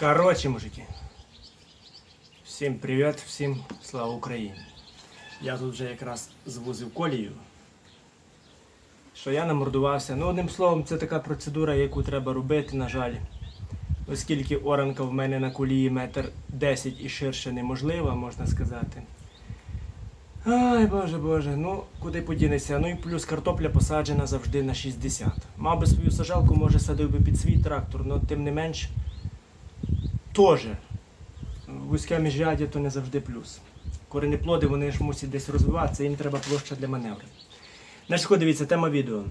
Короче, мужики. Всім привіт, всім слава Україні. Я тут вже якраз звузив колію. Що я намордувався. Ну, одним словом, це така процедура, яку треба робити, на жаль. Оскільки оранка в мене на колії метр 10 і ширше неможлива, можна сказати. Ай, боже боже, ну куди подінеться. Ну і плюс картопля посаджена завжди на 60. Мав би свою сажалку, може садив би під свій трактор, але тим не менш теж вузьке міжряддя то не завжди плюс. Коренеплоди вони ж мусять десь розвиватися, їм треба площа для маневру. Значить, що дивіться, тема відео.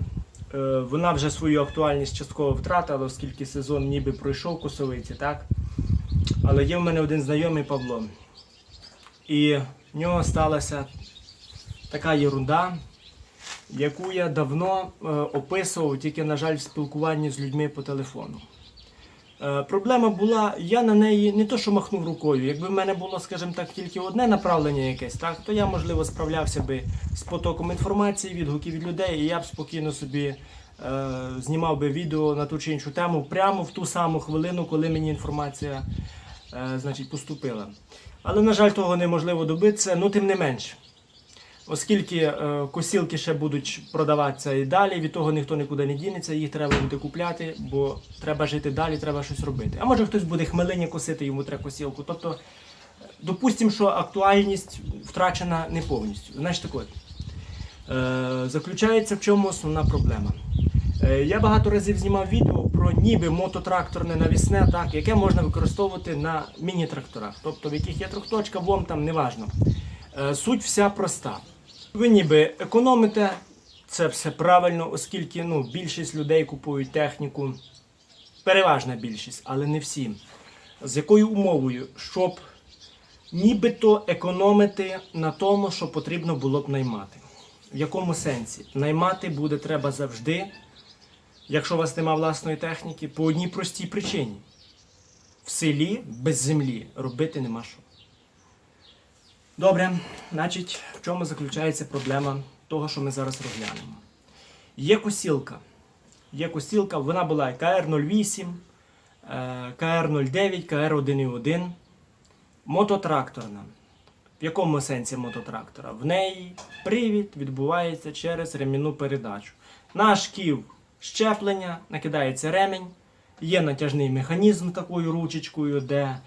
Е, вона вже свою актуальність частково втратила, оскільки сезон ніби пройшов косовиці, так? Але є в мене один знайомий Павло. І в нього сталася така єрунда, яку я давно е, описував, тільки, на жаль, в спілкуванні з людьми по телефону. Е, Проблема була, я на неї не то, що махнув рукою. Якби в мене було, скажімо так, тільки одне направлення якесь, так, то я, можливо, справлявся би з потоком інформації, відгуків від людей, і я б спокійно собі е, знімав би відео на ту чи іншу тему прямо в ту саму хвилину, коли мені інформація е, значить, поступила. Але, на жаль, того неможливо добитися, ну тим не менш. Оскільки е, косілки ще будуть продаватися і далі, від того ніхто нікуди не дінеться, їх треба буде купляти, бо треба жити далі, треба щось робити. А може хтось буде хмелині косити, йому треба косілку. Тобто, допустимо, що актуальність втрачена не повністю. Значить так от, е, заключається в чому основна проблема. Е, я багато разів знімав відео про ніби мототракторне навісне, так, яке можна використовувати на міні-тракторах. Тобто в яких є трьохточка, вом там, неважно. Е, Суть вся проста. Ви ніби економите, це все правильно, оскільки ну, більшість людей купують техніку, переважна більшість, але не всі. З якою умовою, щоб нібито економити на тому, що потрібно було б наймати. В якому сенсі? Наймати буде треба завжди, якщо у вас немає власної техніки, по одній простій причині. В селі без землі робити нема що. Добре, значить, в чому заключається проблема того, що ми зараз розглянемо? Є косілка. Є косілка, вона була КР-08, е, КР-09, КР-1.1. Мототракторна. В якому сенсі мототрактора? В неї привід відбувається через ремінну передачу. На шків щеплення, накидається ремінь, є натяжний механізм такою ручечкою, де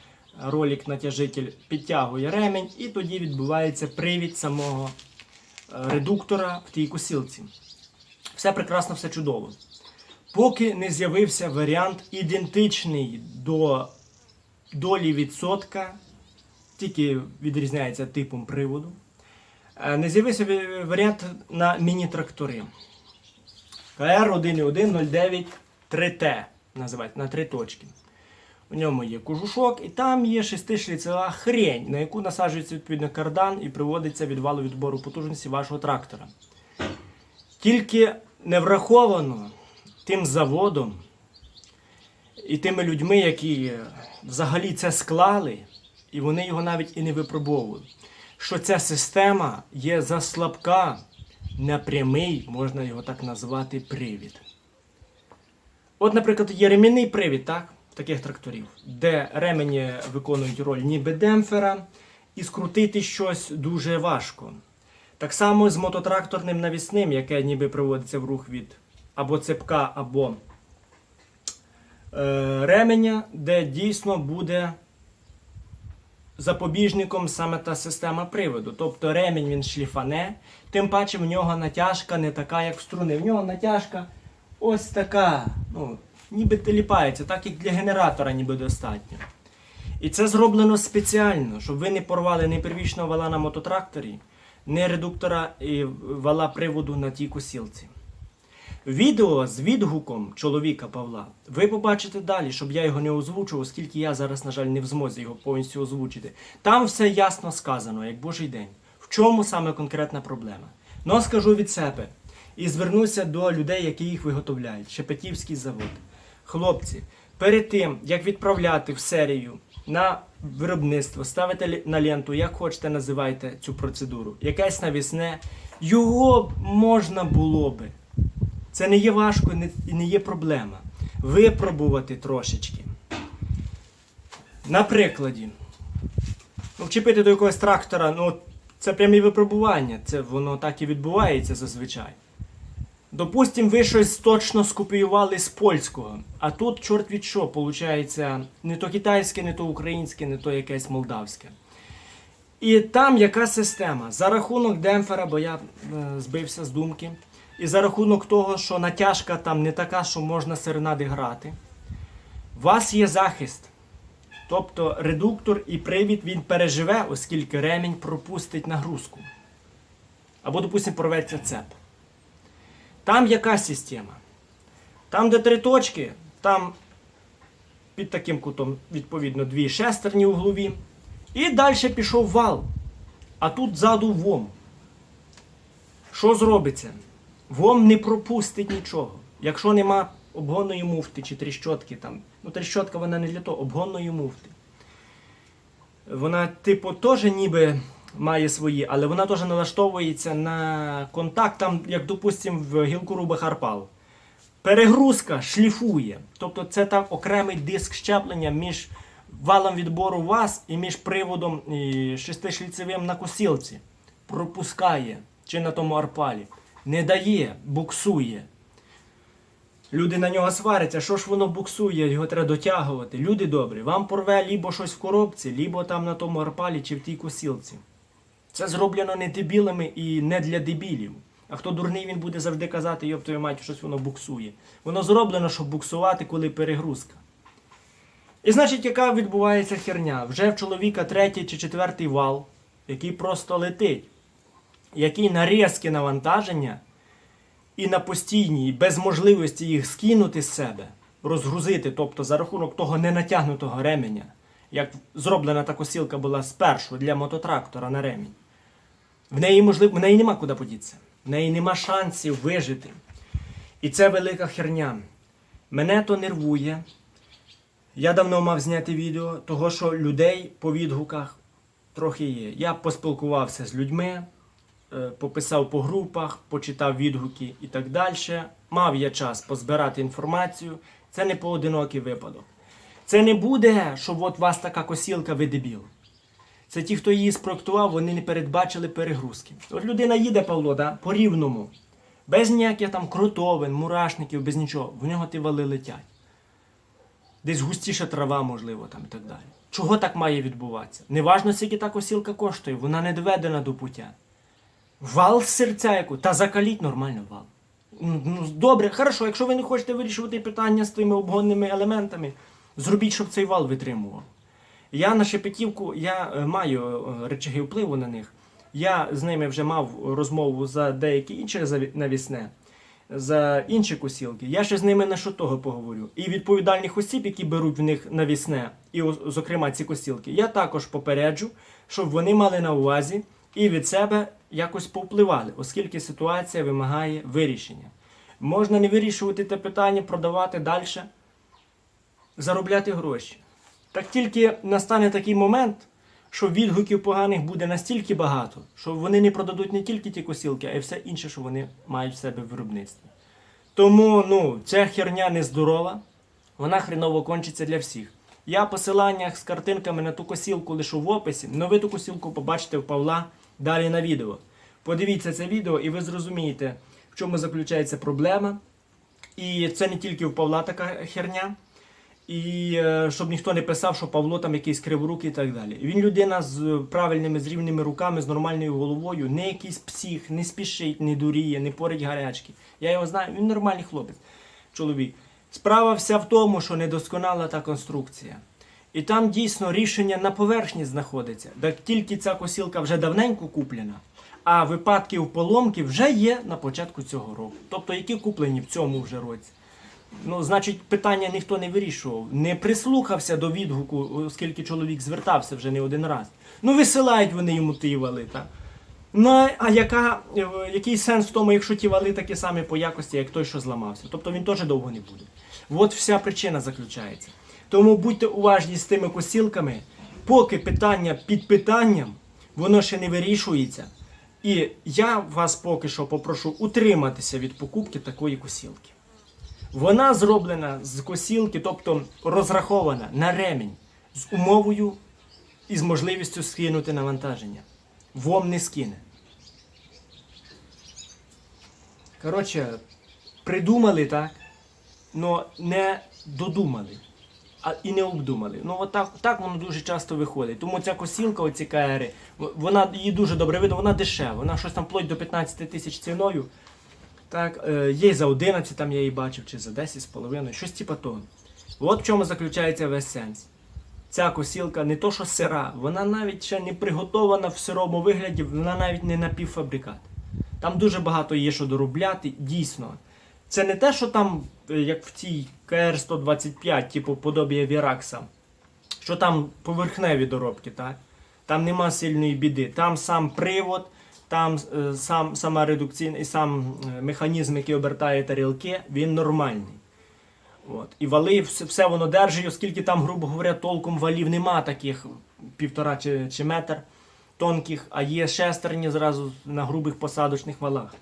ролик натяжитель підтягує ремінь, і тоді відбувається привід самого е, редуктора в тій косілці. Все прекрасно, все чудово. Поки не з'явився варіант ідентичний до долі відсотка, тільки відрізняється типом приводу. е, Не з'явився варіант на міні-трактори. КР 1.1.09 3Т називають на три точки. У ньому є кожушок, і там є шестишліцева хрень, на яку насаджується відповідно кардан і приводиться відвалу відбору потужності вашого трактора. Тільки не враховано тим заводом і тими людьми, які взагалі це склали, і вони його навіть і не випробовують. Що ця система є заслабка на прямий, можна його так назвати, привід. От, наприклад, є ремінний привід, так? Таких тракторів, де ремені виконують роль ніби демпфера, і скрутити щось дуже важко. Так само з мототракторним навісним, яке ніби приводиться в рух від або цепка, або е, ременя, де дійсно буде запобіжником саме та система приводу. Тобто ремінь він шліфане, тим паче в нього натяжка не така, як в струни. В нього натяжка ось така, ну, ніби теліпається, так як для генератора ніби достатньо. І це зроблено спеціально, щоб ви не порвали ні первічного вала на мототракторі, ні редуктора і вала приводу на тій косілці. Відео з відгуком чоловіка Павла ви побачите далі, щоб я його не озвучував, оскільки я зараз, на жаль, не в змозі його повністю озвучити. Там все ясно сказано, як Божий день. В чому саме конкретна проблема? Ну, скажу від себе і звернуся до людей, які їх виготовляють. Шепетівський завод. Хлопці, перед тим, як відправляти в серію на виробництво, ставити на ленту, як хочете, називайте цю процедуру, якесь навісне, його можна було би. Це не є важко і не є проблема. Випробувати трошечки. На прикладі. Ну, вчепити до якогось трактора, ну, це прямі випробування, це воно так і відбувається зазвичай. Допустим, ви щось точно скопіювали з польського, а тут чорт від що, виходить, не то китайське, не то українське, не то якесь молдавське. І там яка система? За рахунок демпфера, бо я е, збився з думки, і за рахунок того, що натяжка там не така, що можна серенади грати, у вас є захист. Тобто редуктор і привід він переживе, оскільки ремінь пропустить нагрузку. Або, допустимо, порветься цеп. Там яка система? Там, де три точки, там під таким кутом, відповідно, дві шестерні углові. І далі пішов вал. А тут ззаду вом. Що зробиться? Вом не пропустить нічого. Якщо нема обгонної муфти чи тріщотки там. Ну, тріщотка вона не для того, обгонної муфти. Вона, типу, теж ніби має свої, але вона теж налаштовується на контакт, там, як, допустимо, в гілкуру Харпал. Перегрузка шліфує. Тобто це так окремий диск щеплення між валом відбору ВАЗ і між приводом шестишліцевим на косілці. Пропускає чи на тому арпалі. Не дає, буксує. Люди на нього сваряться, що ж воно буксує, його треба дотягувати. Люди добрі, вам порве лібо щось в коробці, лібо там на тому арпалі чи в тій косілці. Це зроблено не дебілами і не для дебілів. А хто дурний, він буде завжди казати, йоп твою мать, щось воно буксує. Воно зроблено, щоб буксувати, коли перегрузка. І значить, яка відбувається херня? Вже в чоловіка третій чи четвертий вал, який просто летить, який на різке навантаження і на постійній, без можливості їх скинути з себе, розгрузити, тобто за рахунок того ненатягнутого ременя, як зроблена та косілка була спершу для мототрактора на ремінь. В неї можливо, в неї нема куди подітися. В неї нема шансів вижити. І це велика херня. Мене то нервує. Я давно мав зняти відео, того що людей по відгуках трохи є. Я поспілкувався з людьми, е, пописав по групах, почитав відгуки і так далі. Мав я час позбирати інформацію. Це не поодинокий випадок. Це не буде, що от вас така косілка, ви дебіл. Це ті, хто її спроектував, вони не передбачили перегрузки. От людина їде, Павло, да, по рівному, без ніяких там крутовин, мурашників, без нічого. В нього ті вали летять. Десь густіша трава, можливо, там і так далі. Чого так має відбуватися? Неважно, скільки та косілка коштує, вона не доведена до пуття. Вал з серця яку, та закаліть нормально вал. Ну, ну, добре, хорошо, якщо ви не хочете вирішувати питання з тими обгонними елементами, зробіть, щоб цей вал витримував. Я на Шепетівку, я е, маю е, речаги впливу на них. Я з ними вже мав розмову за деякі інші навісне, за інші косілки. Я ще з ними на що того поговорю. І відповідальних осіб, які беруть в них навісне, і зокрема ці косілки, я також попереджу, щоб вони мали на увазі і від себе якось повпливали, оскільки ситуація вимагає вирішення. Можна не вирішувати те питання, продавати далі, заробляти гроші. Так тільки настане такий момент, що відгуків поганих буде настільки багато, що вони не продадуть не тільки ті косілки, а й все інше, що вони мають в себе в виробництві. Тому ну, ця херня нездорова, вона хреново кончиться для всіх. Я посилання з картинками на ту косілку лишу в описі, але ви ту косілку побачите в Павла далі на відео. Подивіться це відео і ви зрозумієте, в чому заключається проблема. І це не тільки в Павла така херня. І е, щоб ніхто не писав, що Павло там якийсь криворукий і так далі. Він людина з правильними, з рівними руками, з нормальною головою, не якийсь псих, не спішить, не дуріє, не порить гарячки. Я його знаю, він нормальний хлопець, чоловік. Справа вся в тому, що недосконала та конструкція. І там дійсно рішення на поверхні знаходиться. Так тільки ця косілка вже давненько куплена, а випадків поломки вже є на початку цього року. Тобто, які куплені в цьому вже році. Ну, значить, питання ніхто не вирішував, не прислухався до відгуку, оскільки чоловік звертався вже не один раз. Ну, висилають вони йому ті вали, так? Ну, а яка, е, який сенс в тому, якщо ті вали такі самі по якості, як той, що зламався? Тобто він теж довго не буде. От вся причина заключається. Тому будьте уважні з тими косілками, поки питання під питанням, воно ще не вирішується. І я вас поки що попрошу утриматися від покупки такої косілки. Вона зроблена з косілки, тобто розрахована на ремінь. з умовою і з можливістю скинути навантаження. ВОМ не скине. Коротше, придумали так, але не додумали. А і не обдумали. Ну от так, воно дуже часто виходить. Тому ця косілка, оці в- вона її дуже добре видно, вона дешева. Вона щось там вплоть до 15 тисяч ціною. Так, е, є за 11, там я її бачив, чи за 10 з половиною, щось типа того. От в чому заключається весь сенс. Ця косілка не то, що сира, вона навіть ще не приготована в сирому вигляді, вона навіть не напівфабрикат. Там дуже багато є що доробляти, дійсно. Це не те, що там, е, як в цій КР-125, типу подобія Віракса, що там поверхневі доробки, так? Там нема сильної біди. Там сам привод, там е, сам, сама редукційна і сам е, механізм, який обертає тарілки, він нормальний. От. І вали, все, все воно держить, оскільки там, грубо говоря, толком валів нема таких півтора чи, чи метр тонких, а є шестерні зразу на грубих посадочних валах.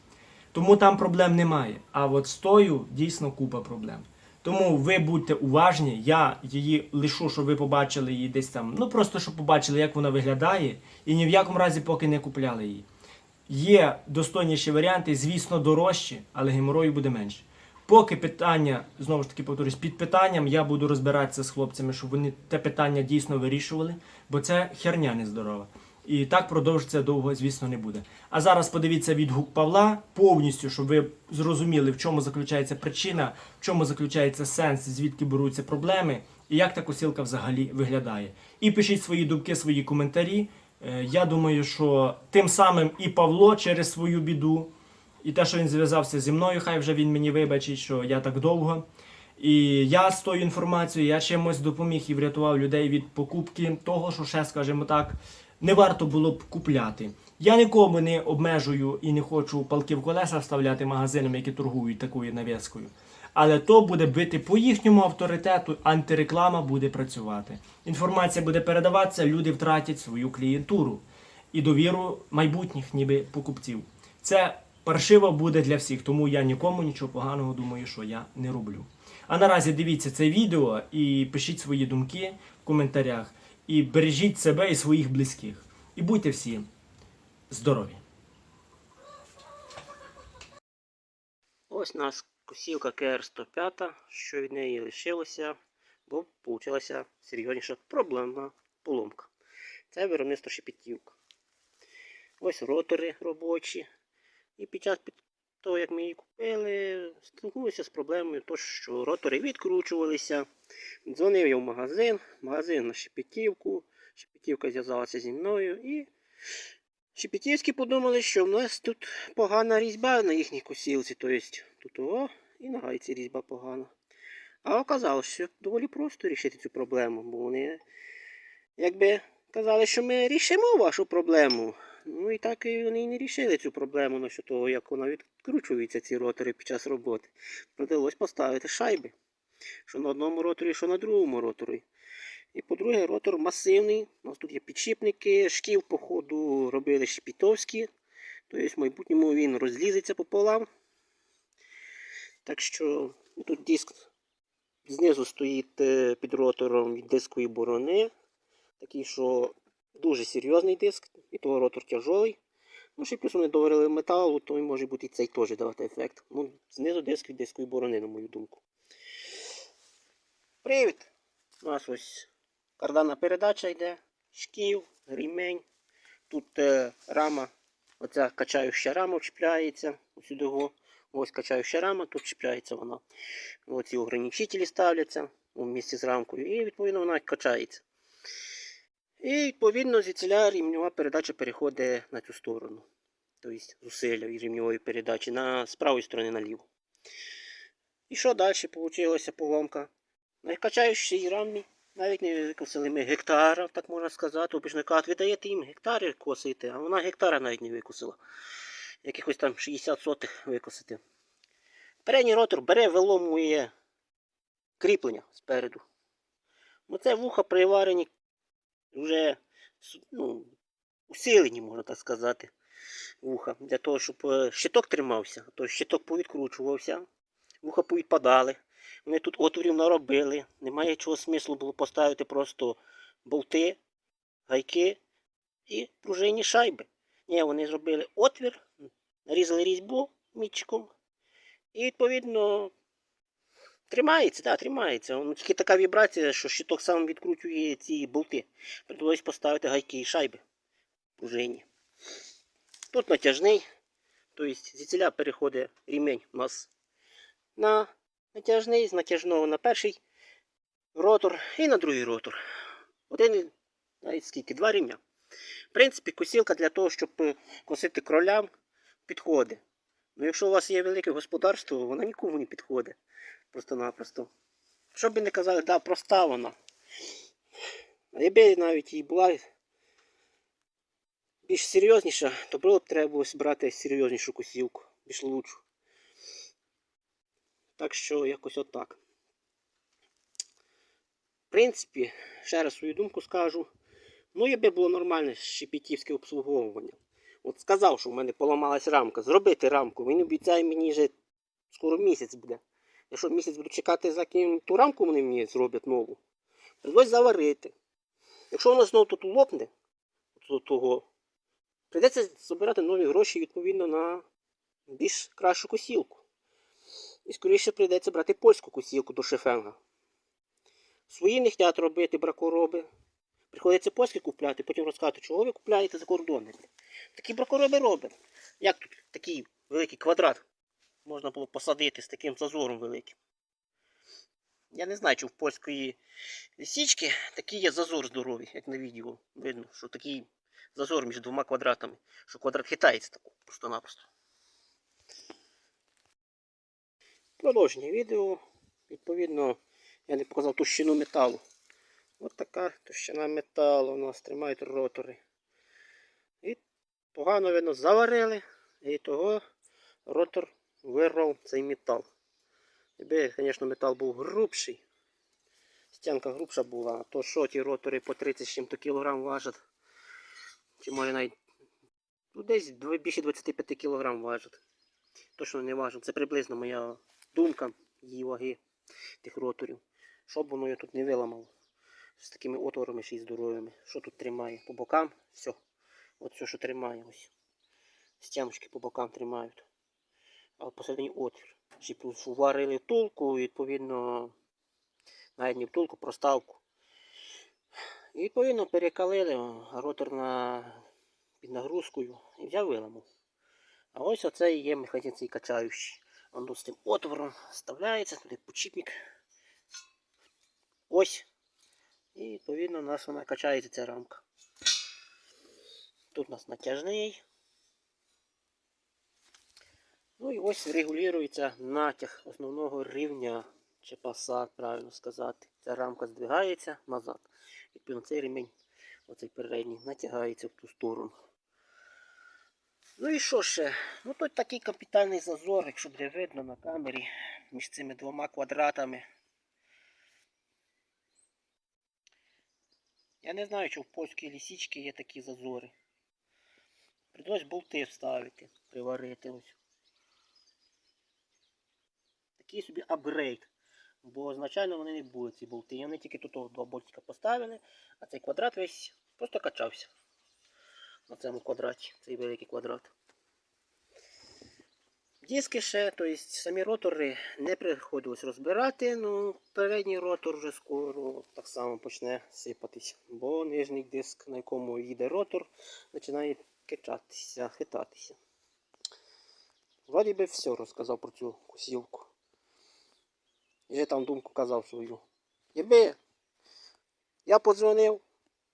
Тому там проблем немає. А от з тою дійсно купа проблем. Тому ви будьте уважні, я її лишу, щоб ви побачили її десь там. Ну просто щоб побачили, як вона виглядає, і ні в якому разі поки не купляли її. Є достойніші варіанти, звісно, дорожчі, але геморою буде менше. Поки питання, знову ж таки повторюсь, під питанням я буду розбиратися з хлопцями, щоб вони те питання дійсно вирішували, бо це херня нездорова. І так продовжиться довго, звісно, не буде. А зараз подивіться відгук Павла повністю, щоб ви зрозуміли, в чому заключається причина, в чому заключається сенс, звідки беруться проблеми, і як та косілка взагалі виглядає. І пишіть свої думки, свої коментарі. Е, Я думаю, що тим самим і Павло через свою біду, і те, що він зв'язався зі мною, хай вже він мені вибачить, що я так довго. І я з тою інформацією, я чимось допоміг і врятував людей від покупки того, що ще, скажімо так, не варто було б купляти. Я нікому не обмежую і не хочу палки в колеса вставляти магазинам, які торгують такою нав'язкою. Але то буде бити по їхньому авторитету, антиреклама буде працювати. Інформація буде передаватися, люди втратять свою клієнтуру і довіру майбутніх, ніби покупців. Це паршиво буде для всіх, тому я нікому нічого поганого думаю, що я не роблю. А наразі дивіться це відео і пишіть свої думки в коментарях. І бережіть себе і своїх близьких. І будьте всі здорові! Ось у нас косілка КР-105, що від неї лишилося, бо вийшла серйозніша проблемна поломка. Це виробництво шепетівка. Ось ротори робочі. І під час того, як ми її купили, стикнулися з проблемою, то, що ротори відкручувалися. Дзвонив я в магазин, магазин на шепетівку. Шепетівка зв'язалася зі мною і Шепетівські подумали, що в нас тут погана різьба на їхній косілці, тобто тут о, і на гайці різьба погана. А оказалось, що доволі просто рішити цю проблему, бо вони якби казали, що ми рішимо вашу проблему. Ну і так і вони не рішили цю проблему на що того, як вона відкручується, ці ротори під час роботи. Придалось поставити шайби. Що на одному роторі, що на другому роторі. І по-друге, ротор масивний. У нас тут є підшипники, шків, по ходу робили шпітовські. Тобто в майбутньому він розлізеться пополам. Так що тут диск знизу стоїть е, під ротором від дискової борони. Такий, що дуже серйозний диск, і того ротор тяжолий. Ну, ще плюс вони доварили металу, то може бути і цей теж давати ефект. Ну, знизу диск від дискової борони, на мою думку. Привід! У нас ось карданна передача йде, шків, рімень. Тут е, рама, оця качаюча рама чіпляється. Ось сюди Ось качаюча рама, тут чіпляється вона. Оці ограничителі ставляться у місці з рамкою. І відповідно вона качається. І відповідно звідсіля рівньова передача переходить на цю сторону. Тобто зусилля рівньової передачі на, з правої сторони наліво. І що далі вийшла поломка? На качаючій рамі навіть не викосили ми гектара, так можна сказати. Обично кажуть, ви даєте їм гектари косити, а вона гектара навіть не викосила. Якихось там 60 сотих викосити. Передній ротор бере, виломує кріплення спереду. Оце вуха приварені вже ну, усилені, можна так сказати, вуха. Для того, щоб е, щиток тримався, то щиток повідкручувався, вуха повідпадали. Вони тут отворів наробили. Немає чого смислу було поставити просто болти, гайки і пружинні шайби. Ні, вони зробили отвір, нарізали різьбу мічиком. І відповідно тримається, так, тримається. Воно тільки така вібрація, що щиток сам відкручує ці болти. Придалось поставити гайки і шайби пружинні. Тут натяжний, тобто звідсіля переходить рівень у нас на натяжний, з натяжного на перший ротор і на другий ротор. Один, навіть скільки, два рівня. В принципі, косілка для того, щоб косити кролям, підходить. Ну, якщо у вас є велике господарство, вона нікому не підходить. Просто-напросто. Що б ви не казали, да, проста вона. А якби навіть і була більш серйозніша, то було б треба було брати серйознішу косілку, більш лучшу. Так що якось отак. В принципі, ще раз свою думку скажу. Ну, якби було нормальне шепетівське обслуговування. От сказав, що в мене поламалась рамка. Зробити рамку. Він обіцяє мені вже скоро місяць буде. Якщо місяць буду чекати, за ким ту рамку вони мені зроблять нову. Придось заварити. Якщо воно знову тут лопне, то того, прийдеться збирати нові гроші відповідно на більш кращу косілку. І скоріше прийдеться брати польську косілку до шефенга. Свої не хочуть робити бракороби. Приходиться польські купляти, потім розказувати, чого ви купляєте за кордони. Такі бракороби роблять. Як тут такий великий квадрат можна було посадити з таким зазором великим. Я не знаю, чи в польської лісічки такий є зазор здоровий, як на відео видно, що такий зазор між двома квадратами, що квадрат хитається тако просто-напросто. Продовження відео. Відповідно, я не показав товщину металу. Ось така товщина металу у нас тримають ротори. І погано видно заварили. І того ротор вирвав цей метал. Якби, звісно, метал був грубший. Стянка грубша була, то що ті ротори по 30 чим-то кілограм важать. Чи може навіть ну, десь більше 25 кілограм важать. Точно не важить. Це приблизно моя думка її ваги тих роторів. Щоб воно його тут не виламало. З такими отворами ще й здоровими. Що тут тримає? По бокам, все. От все, що тримає ось. Стяночки по бокам тримають. А посередині отвір. Плюс варили втулку, відповідно, навіть не втулку, проставку. І відповідно перекалили ротор на, під нагрузкою і взяв виламав. А ось оце і є механізм цей качаючий. Воно з тим отвором вставляється, туди почіпник. Ось. І відповідно у нас вона качається ця рамка. Тут у нас натяжний. Ну і ось регулюється натяг основного рівня чи пасат, правильно сказати. Ця рамка здвигається назад. Відповідно цей ремінь, оцей передній, натягається в ту сторону. Ну і що ще? Ну тут такий капітальний зазор, якщо буде видно на камері, між цими двома квадратами. Я не знаю, чи в польській лісічці є такі зазори. Придалось болти вставити, приварити ось. Такий собі апгрейд. Бо звичайно вони не були ці болти. Вони тільки тут два болтика поставили, а цей квадрат весь просто качався. На цьому квадраті, цей великий квадрат. Диски ще, тобто самі ротори не приходилось розбирати, ну передній ротор вже скоро так само почне сипатись, бо нижній диск, на якому їде ротор, починає качатися, хитатися. Вроді би все розказав про цю косілку. І вже там думку казав свою. Якби я подзвонив,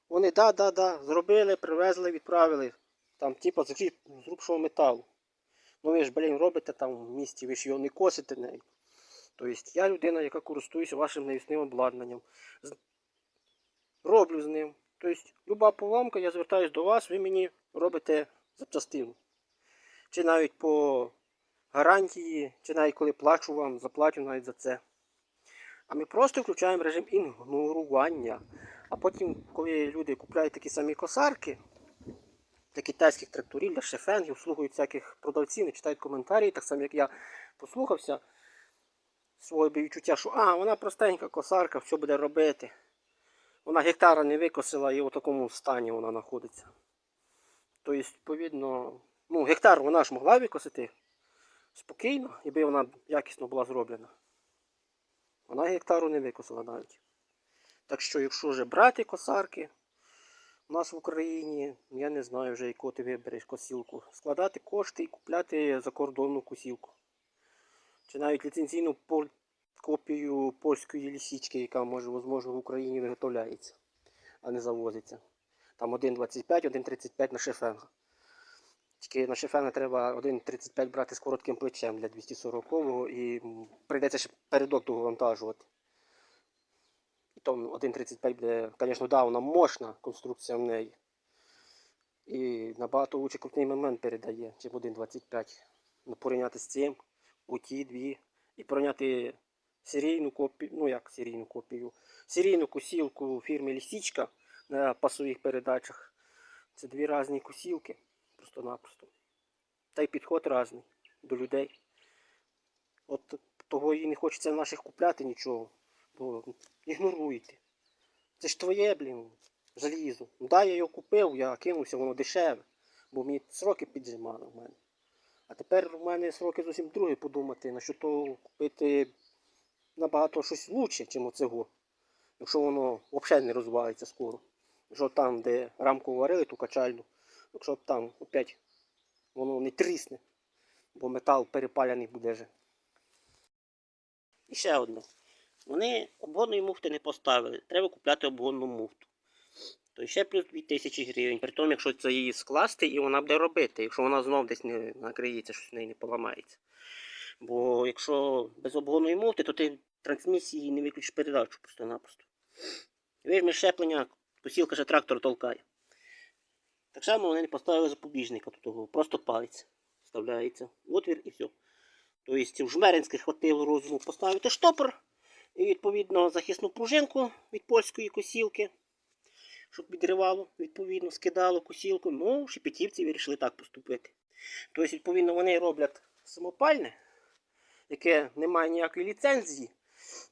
вони да, да, да, зробили, привезли, відправили. Там, типу, з грубшого металу. Ну ви ж, блін, робите там в місті, ви ж його не косите нею. Тобто я людина, яка користуюся вашим навісним обладнанням. Роблю з ним. Тобто, люба поламка, я звертаюся до вас, ви мені робите запчастину. Чи навіть по гарантії, чи навіть коли плачу вам, заплачу навіть за це. А ми просто включаємо режим ігнорування. А потім, коли люди купляють такі самі косарки, для китайських тракторів, для шефенгів, слухають всяких продавців, не читають коментарі, так само як я послухався. своє би відчуття, що а, вона простенька косарка, що буде робити. Вона гектара не викосила і в такому стані вона знаходиться. Тобто, відповідно, ну, гектар вона ж могла викосити спокійно, якби вона якісно була зроблена. Вона гектару не викосила навіть. Так що, якщо вже брати косарки у нас в Україні, я не знаю вже, яку ти вибереш косілку. Складати кошти і купляти закордонну косілку. Чи навіть ліцензійну копію польської лісічки, яка може, можливо, в Україні виготовляється, а не завозиться. Там 1,25, 1,35 на шефенга. Тільки на шефена треба 1,35 брати з коротким плечем для 240-го і прийдеться ще передок. І то 1,35 буде, звісно, да, вона мощна конструкція в неї. І набагато лучше крутний момент передає, ніж 1,25. Ну, порівняти з цим, оті дві. І порівняти серійну копію, ну як серійну копію, серійну косілку фірми Лісічка на пасових передачах. Це дві різні косілки, просто-напросто. Та й підход різний до людей. От того і не хочеться наших купляти нічого, бо ігноруєте. Це ж твоє, блін, залізо. Ну да, я його купив, я кинувся, воно дешеве, бо мені сроки піджимали в мене. А тепер в мене сроки зовсім другі подумати, на що то купити набагато щось лучше, ніж оцього. Якщо воно взагалі не розвалиться скоро. Якщо там, де рамку варили, ту качальну, якщо там опять воно не трісне, бо метал перепаляний буде вже. І ще одне. Вони обгонної муфти не поставили. Треба купляти обгонну муфту. То ще плюс 2000 гривень. При тому, якщо це її скласти і вона буде робити, якщо вона знов десь не накриється, щось в неї не поламається. Бо якщо без обгонної муфти, то ти трансмісії не виключиш передачу просто-напросто. Вижмеш щеплення, посілка ще трактор толкає. Так само вони не поставили запобіжника того, просто палець вставляється. Отвір і все. Тобто в Жмеринських хватило розуму поставити штопор і відповідно захисну пружинку від польської косілки, щоб відривало, відповідно, скидало косілку. Ну, шепетівці вирішили так поступити. Тобто, відповідно, вони роблять самопальне, яке не має ніякої ліцензії,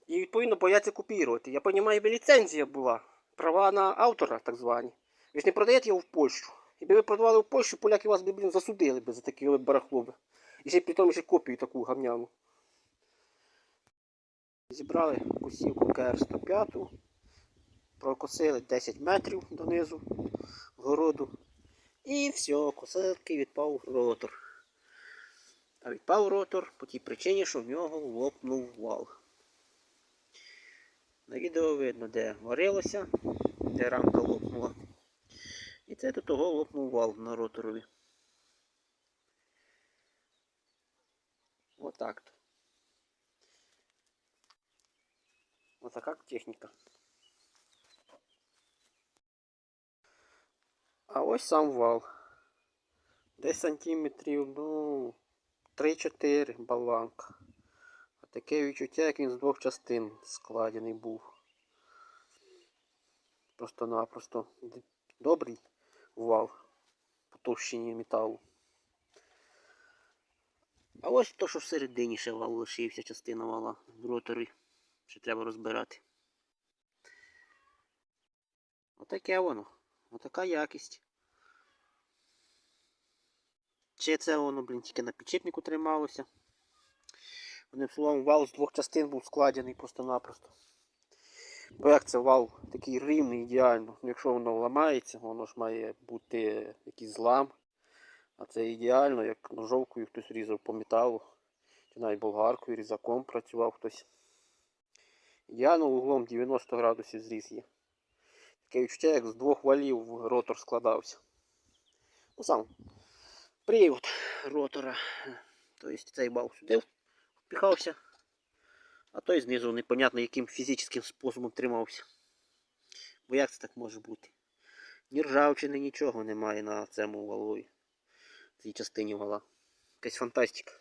і відповідно бояться копіювати. Я розумію, якби ліцензія була, права на автора, так звані. Ви ж не продаєте його в Польщу. Якби ви продавали в Польщу, поляки вас би, блін, засудили би за такі от барахло би. І ще при тому ще копію таку гамняну. Зібрали косівку КР-105, прокосили 10 метрів донизу городу. І все, косилки відпав ротор. А відпав ротор по тій причині, що в нього лопнув вал. На відео видно, де варилося, де рамка лопнула. І це до того лопнув вал на роторові. Отак то. Отака техніка. А ось сам вал. Десь сантиметрів, ну, 3-4 болванка. А таке відчуття, як він з двох частин складений був. Просто-напросто добрий вал по товщині металу. А ось то, що всередині ще вал лишився, частина вала в роторі. Ще треба розбирати. Отаке воно. Отака якість. Чи це воно, блін, тільки на підчепнику трималося. Одним словом, вал з двох частин був складений просто-напросто. Бо як це вал такий рівний ідеально. Ну, Якщо воно ламається, воно ж має бути якийсь злам. А це ідеально, як ножовкою хтось різав по металу. Чи навіть болгаркою, різаком працював хтось. Ідеально углом 90 градусів зріз є. Таке відчуття, як з двох валів ротор складався. Ну сам привод ротора. Тобто цей бал сюди впіхався, а той знизу непонятно яким фізичним способом тримався. Бо як це так може бути? Ні ржавчини, нічого немає на цьому валові. Цій частині вала. Якась фантастика.